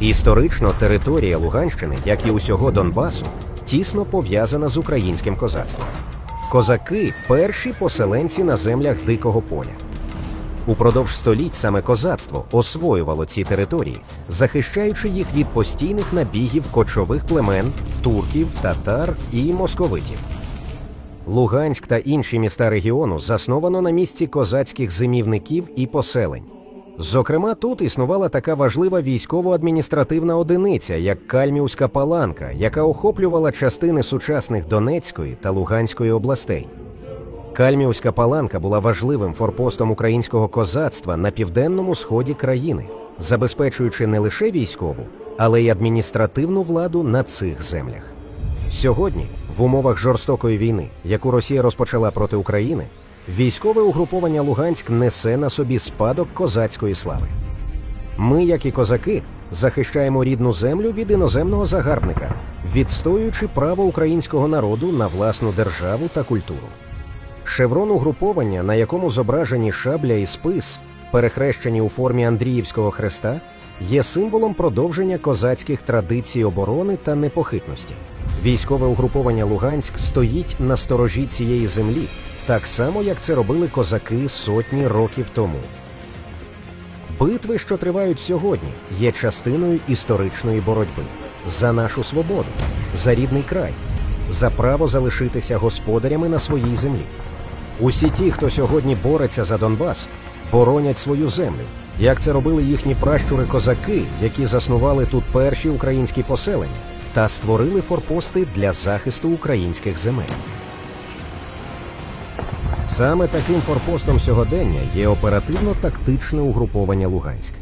Історично територія Луганщини, як і усього Донбасу, тісно пов'язана з українським козацтвом. Козаки перші поселенці на землях дикого поля. Упродовж століть саме козацтво освоювало ці території, захищаючи їх від постійних набігів кочових племен, турків, татар і московитів. Луганськ та інші міста регіону засновано на місці козацьких зимівників і поселень. Зокрема, тут існувала така важлива військово-адміністративна одиниця, як Кальмівська паланка, яка охоплювала частини сучасних Донецької та Луганської областей. Кальмівська паланка була важливим форпостом українського козацтва на південному сході країни, забезпечуючи не лише військову, але й адміністративну владу на цих землях. Сьогодні, в умовах жорстокої війни, яку Росія розпочала проти України, військове угруповання Луганськ несе на собі спадок козацької слави. Ми, як і козаки, захищаємо рідну землю від іноземного загарбника, відстоюючи право українського народу на власну державу та культуру. Шеврон угруповання, на якому зображені шабля і спис, перехрещені у формі Андріївського хреста, є символом продовження козацьких традицій оборони та непохитності. Військове угруповання Луганськ стоїть на сторожі цієї землі, так само як це робили козаки сотні років тому. Битви, що тривають сьогодні, є частиною історичної боротьби за нашу свободу, за рідний край, за право залишитися господарями на своїй землі. Усі ті, хто сьогодні бореться за Донбас, боронять свою землю, як це робили їхні пращури-козаки, які заснували тут перші українські поселення та створили форпости для захисту українських земель. Саме таким форпостом сьогодення є оперативно-тактичне угруповання Луганськ.